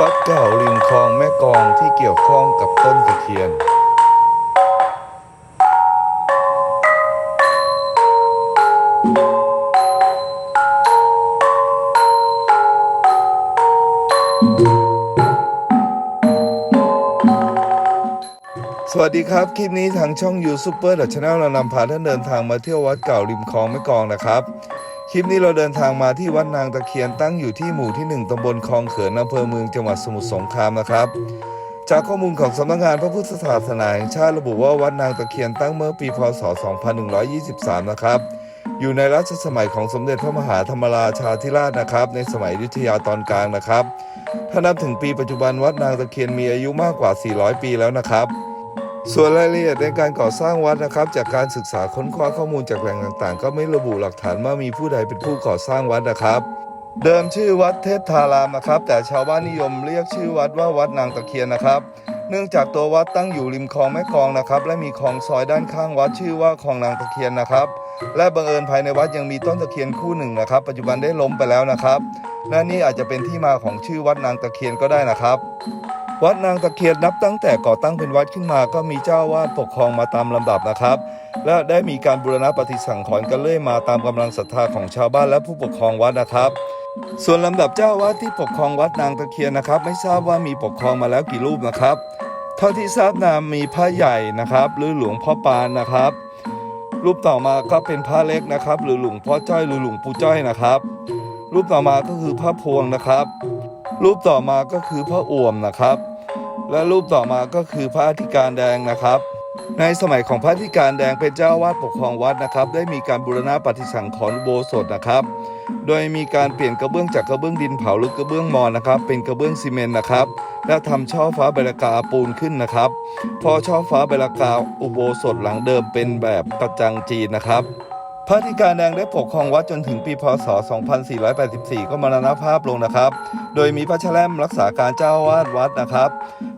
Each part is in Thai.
วัดเก่าริมคลองแม่กองที่เกี่ยวข้องกับต้นตะเคียน สวัสดีครับ คลิปนี้ทางช่องยูซูเปอร์ดัชแนลเรานำพาท่านเดินทางมาเที่ยววัดเก่าริมคลองแม่กองนะครับ ลิปนี้เราเดินทางมาที่วัดนางตะเคียนตั้งอยู่ที่หมู่ที่ 1 ตำบลคลองเขินอำเภอเมืองจังหวัดสมุทรสงครามนะครับ จากข้อมูลของสำนักงานพระพุทธศาสนาแห่งชาติระบุว่าวัดนางตะเคียนตั้งเมื่อปีพศ 2123 นะครับ อยู่ในรัชสมัยของสมเด็จพระมหาธรรมราชาธิราชนะครับ ในสมัยยุทธยาตอนกลางนะครับ ถ้านับถึงปีปัจจุบันวัดนางตะเคียนมีอายุมากกว่า 400 ปีแล้วนะครับ ส่วนรายละเอียดในการก่อสร้างวัดนะครับ จากการศึกษาค้นคว้าข้อมูลจากแหล่งต่างๆ ก็ไม่ระบุหลักฐานว่ามีผู้ใดเป็นผู้ก่อสร้างวัดนะครับ เดิมชื่อวัดเทพธารามนะครับ แต่ชาวบ้านนิยมเรียกชื่อวัดว่าวัดนางตะเคียนนะครับ เนื่องจากตัววัดตั้งอยู่ริมคลองแม่กลองนะครับ และมีคลองซอยด้านข้างวัดชื่อว่าคลองนางตะเคียนนะครับ และบังเอิญภายในวัดยังมีต้นตะเคียนคู่หนึ่งนะครับ ปัจจุบันได้ล้มไปแล้วนะครับและนี่อาจจะเป็นที่มาของชื่อวัดนางตะเคียนก็ได้นะครับ วัดนางตะเคียนนับตั้งแต่ก่อตั้งเป็นวัดขึ้นมา ก็มีเจ้าวาดปกครองมาตามลำดับนะครับ และได้มีการบูรณะปฏิสังขรณ์กันเรื่อยมาตามกำลังศรัทธาของชาวบ้านและผู้ปกครองวัดนะครับ ส่วนลำดับเจ้าวาดที่ปกครองวัดนางตะเคียนนะครับ ไม่ทราบว่ามีปกครองมาแล้วกี่รูปนะครับ เท่าที่ทราบนามมีพระใหญ่นะครับ หรือหลวงพ่อปานนะครับ รูปต่อมาก็เป็นพระเล็กนะครับ หรือหลวงพ่อจ้อยหรือหลวงปู่จ้อยนะครับ รูปต่อมาก็คือพระพวงนะครับ รูปต่อมาก็คือพระอ่วมนะครับ และรูปต่อมาก็คือพระอธิการแดงนะครับ ในสมัยของพระอธิการแดงเป็นเจ้าวาดปกครองวัดนะครับ ได้มีการบูรณะปฏิสังขรณ์อุโบสถนะครับ โดยมีการเปลี่ยนกระเบื้องจากกระเบื้องดินเผาหรือกระเบื้องมอนนะครับ เป็นกระเบื้องซีเมนต์นะครับและทำช่อฟ้าเบลากาปูนขึ้นนะครับ พอช่อฟ้าเบลากาอุโบสถหลังเดิมเป็นแบบกระจังจีนนะครับ พระธิการแดงได้ปกครองวัดจนถึงปีพศ 2484 ก็มรณภาพลงนะครับ โดยมีพระชแลมรักษาการเจ้าวาดวัดนะครับ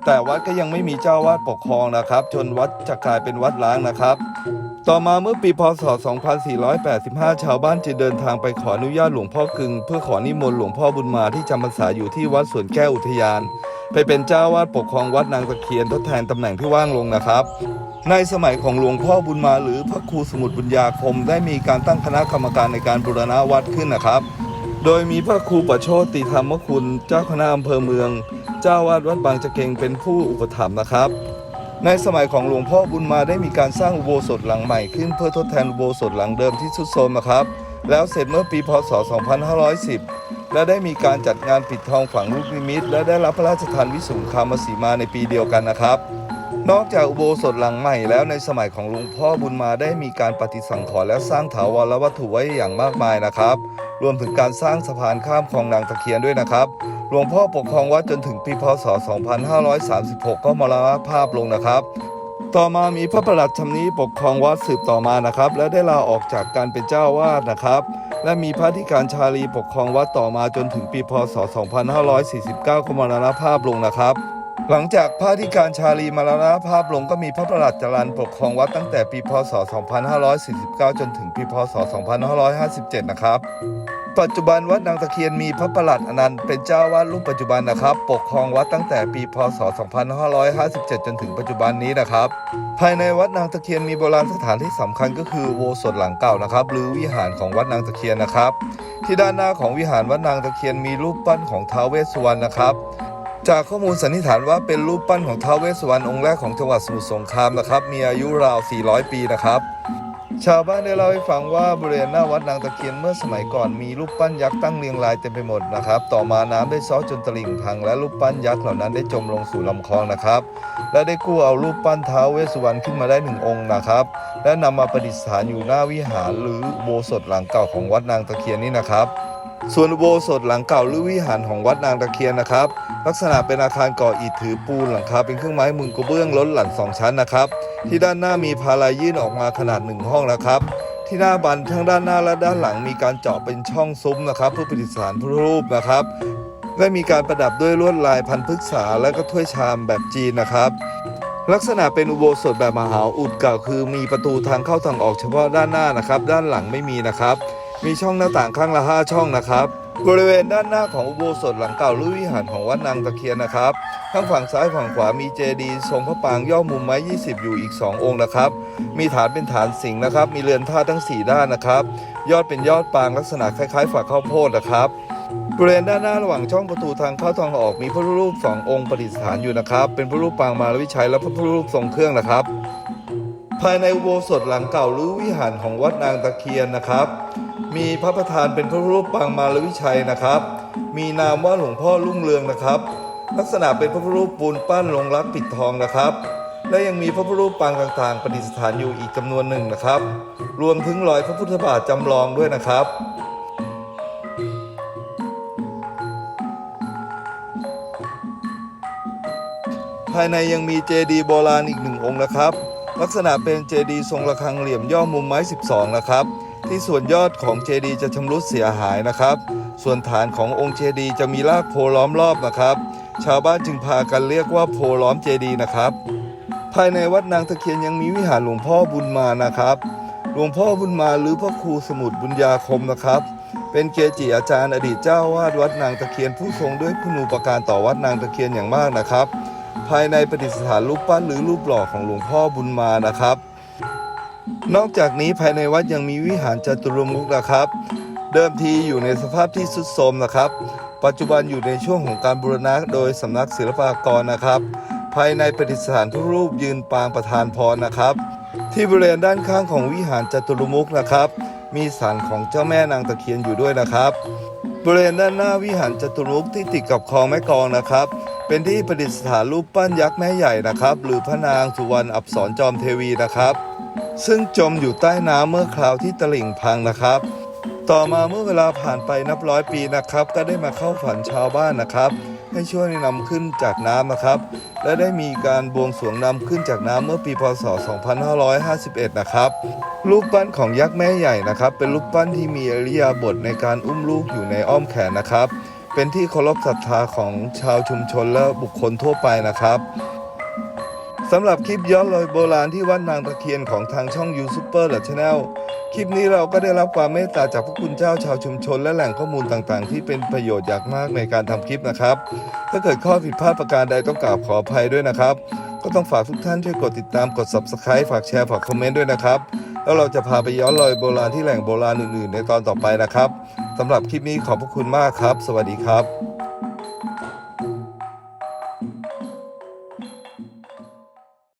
แต่วัดก็ยังไม่มีเจ้าวาดปกครองนะครับ จนวัดจะกลายเป็นวัดล้างนะครับ ต่อมาเมื่อปีพศ 2485 ชาวบ้านจะเดินทางไปขออนุญาตหลวงพ่อกึง เพื่อขอนิมนต์หลวงพ่อบุญมาที่จำพรรษาอยู่ที่วัดสวนแก้วอุทยาน ไปเป็นเจ้าวาดปกครองวัดนางตะเคียนทดแทนตำแหน่งที่ว่างลงนะครับ ในสมัยของหลวงพ่อบุญมาหรือพระครูสมุทรบุญญาคม ได้มีการตั้งคณะกรรมการในการบูรณะวัดขึ้นนะครับ โดยมีพระครูประโชติธรรมคุณ เจ้าคณะอำเภอเมือง เจ้าวาดวัดบางจะเกงเป็นผู้อุปถัมภ์นะครับในสมัยของหลวงพ่อบุญมาได้มีการสร้างอุโบสถหลังใหม่ขึ้นเพื่อทดแทนอุโบสถหลังเดิมที่ทรุดโทรมนะครับ แล้วเสร็จเมื่อปีพศ 2510 และได้มีการจัดงานปิดทองฝังลูกนิมิต และได้รับพระราชทานวิสุงคามสีมาในปีเดียวกันนะครับ นอกจากอุโบสถหลังใหม่แล้วในสมัยของหลวงพ่อบุญมาได้มีการปฏิสังขรณ์และสร้างถาวรวัตถุไว้อย่างมากมายนะครับ รวมถึงการสร้างสะพานข้ามคลองนางตะเคียนด้วยนะครับหลวงพ่อปกครองวัดจนถึงปีพศ 2536 ก็มรณภาพลงนะครับ ต่อมามีพระประหลัดชำนี้ปกครองวัดสืบต่อมานะครับ และได้ลาออกจากการเป็นเจ้าวาดนะครับ และมีพระธิการชาลีปกครองวัดต่อมาจนถึงปีพศ 2549 ก็มรณภาพลงนะครับ หลังจากพระธิการชาลีมรณภาพลงก็มีพระประหลัดจรันปกครองวัดตั้งแต่ปีพศ 2549 จนถึงปีพศ 2557 นะครับ ปัจจุบันวัดนางตะเคียนมีพระประหลัดอนันต์เป็นเจ้าวาดรูปปัจจุบันนะครับ ปกครองวัดตั้งแต่ปีพศ 2557 จนถึงปัจจุบันนี้นะครับ ภายในวัดนางตะเคียนมีโบราณสถานที่สำคัญก็คือโบสถหลังเก่านะครับ หรือวิหารของวัดนางตะเคียนนะครับ ที่ด้านหน้าของวิหารวัดนางตะเคียนมีรูปปั้นของท้าวเวสสุวรรณนะครับ จากข้อมูลสันนิษฐานว่าเป็นรูปปั้นของท้าวเวสสุวรรณองค์แรกของจังหวัดสมุทรสงครามนะครับ มีอายุราว 400 ปีนะครับ ชาวบ้านได้เล่าให้ฟังว่าบริเวณหน้าวัดนางตะเคียนเมื่อสมัยก่อนมีรูปปั้นยักษ์ตั้งเรียงรายเต็มไปหมดนะครับ ต่อมาน้ำได้ซ้อจนตลิ่งพัง และรูปปั้นยักษ์เหล่านั้นได้จมลงสู่ลำคลองนะครับ และได้กู้เอารูปปั้นท้าวเวสสุวรรณขึ้นมาได้หนึ่งองค์นะครับ และนำมาประดิษฐานอยู่หน้าวิหารหรือโบสถหลังเก่าของวัดนางตะเคียนนี่นะครับ ส่วนอุโบสถหลังเก่าหรือวิหารของวัดนางตะเคียนนะครับ ลักษณะเป็นอาคารก่ออิฐถือปูนหลังคาเป็นเครื่องไม้มุงกระเบื้องล้นหลังสองชั้นนะครับ ที่ด้านหน้ามีพาลายยื่นออกมาขนาดหนึ่งห้องนะครับ ที่หน้าบันทั้งด้านหน้าและด้านหลังมีการเจาะเป็นช่องซุ้มนะครับเพื่อประดิษฐานพระรูปนะครับและมีการประดับด้วยลวดลายพันพฤกษาและก็ถ้วยชามแบบจีนนะครับ ลักษณะเป็นอุโบสถแบบมหาอุดเก่าคือมีประตูทางเข้าทางออกเฉพาะด้านหน้านะครับ ด้านหลังไม่มีนะครับ มีช่องหน้าต่างข้างละ 5 ช่องนะครับ บริเวณด้านหน้าของอุโบสถหลังเก่าหรือวิหารของวัดนางตะเคียนนะครับ ทั้งฝั่งซ้ายฝั่งขวามีเจดีย์ทรงพระปางย่อมุมไม้ 20 อยู่อีก 2 องค์นะครับ มีฐานเป็นฐานสิงห์นะครับ มีเรือนท่าทั้ง 4 ด้านนะครับ ยอดเป็นยอดปางลักษณะคล้ายๆ ฝักข้าวโพดนะครับบริเวณด้านหน้าระหว่างช่องประตูทางเข้าทางออกมีพระพุทธรูปสององค์ประดิษฐานอยู่นะครับ เป็นพระรูปปางมารวิชัยและพระพุทธรูปทรงเครื่องนะครับ ภายในอุโบสถหลังเก่าหรือวิหารของวัดนางตะเคียนนะครับ มีพระประธานเป็นพระรูปปางมารวิชัยนะครับ มีนามว่าหลวงพ่อรุ่งเรืองนะครับ ลักษณะเป็นพระพุทธรูปปูนปั้นลงรักปิดทองนะครับ และยังมีพระพุทธรูปปางต่างๆประดิษฐานอยู่อีกจำนวนหนึ่งนะครับ รวมถึงรอยพระพุทธบาทจำลองด้วยนะครับภายในยังมีเจดีย์โบราณอีกหนึ่งองค์นะครับ ลักษณะเป็นเจดีย์ทรงระฆังเหลี่ยมย่อมุมไม้ 12 นะครับ ที่ส่วนยอดของเจดีย์จะชำรุดเสียหายนะครับ ส่วนฐานขององค์เจดีย์จะมีรากโพล้อมรอบนะครับ ชาวบ้านจึงพากันเรียกว่าโพล้อมเจดีย์นะครับ ภายในวัดนางตะเคียนยังมีวิหารหลวงพ่อบุญมานะครับหลวงพ่อบุญมาหรือพ่อครูสมุทรบุญญาคมนะครับ เป็นเกจิอาจารย์อดีตเจ้าวาดวัดนางตะเคียนผู้ทรงด้วยคุณูปการต่อวัดนางตะเคียนอย่างมากนะครับ ภายในประดิษฐานรูปปั้นหรือรูปหล่อของหลวงพ่อบุญมานะครับ นอกจากนี้ภายในวัดยังมีวิหารจตุรมุขนะครับ เดิมทีอยู่ในสภาพที่ทรุดโทรมนะครับ ปัจจุบันอยู่ในช่วงของการบูรณะโดยสำนักศิลปากรนะครับ ภายในประดิษฐานทุกรูปยืนปางประธานพรนะครับ ที่บริเวณด้านข้างของวิหารจตุรมุขนะครับ มีศาลของเจ้าแม่นางตะเคียนอยู่ด้วยนะครับ บริเวณด้านหน้าวิหารจตุรมุขที่ติดกับคลองแม่กองนะครับเป็นที่ประดิษฐานรูปปั้นยักษ์แม่ใหญ่นะครับ หรือพระนางสุวรรณอับสรจอมเทวีนะครับ ซึ่งจมอยู่ใต้น้ำเมื่อคราวที่ตลิ่งพังนะครับ ต่อมาเมื่อเวลาผ่านไปนับร้อยปีนะครับ ก็ได้มาเข้าฝันชาวบ้านนะครับ ให้ช่วยนำขึ้นจากน้ำนะครับ และได้มีการบวงสรวงนำขึ้นจากน้ำเมื่อปีพศ 2551 นะครับรูปปั้นของยักษ์แม่ใหญ่นะครับ เป็นรูปปั้นที่มีอริยาบทในการอุ้มลูกอยู่ในอ้อมแขนนะครับ เป็นที่เคารพศรัทธาของชาวชุมชนและบุคคลทั่วไปนะครับ สำหรับคลิปย้อนรอยโบราณที่วัดนางตะเคียนของทางช่องยูซูเปอร์และชแนลคลิปนี้เราก็ได้รับความเมตตาจากพระคุณเจ้าชาวชุมชน และแหล่งข้อมูลต่างๆ ที่เป็นประโยชน์อย่างมากในการทำคลิปนะครับ ถ้าเกิดข้อผิดพลาดประการใดต้องกราบขออภัยด้วยนะครับ ก็ต้องฝากทุกท่านช่วยกดติดตามกด subscribe ฝากแชร์ฝากคอมเมนต์ด้วยนะครับ แล้วเราจะพาไปย้อนรอยโบราณที่แหล่งโบราณอื่นๆ ในตอนต่อไปนะครับสำหรับคลิปนี้ขอบพระคุณมากครับ สวัสดีครับ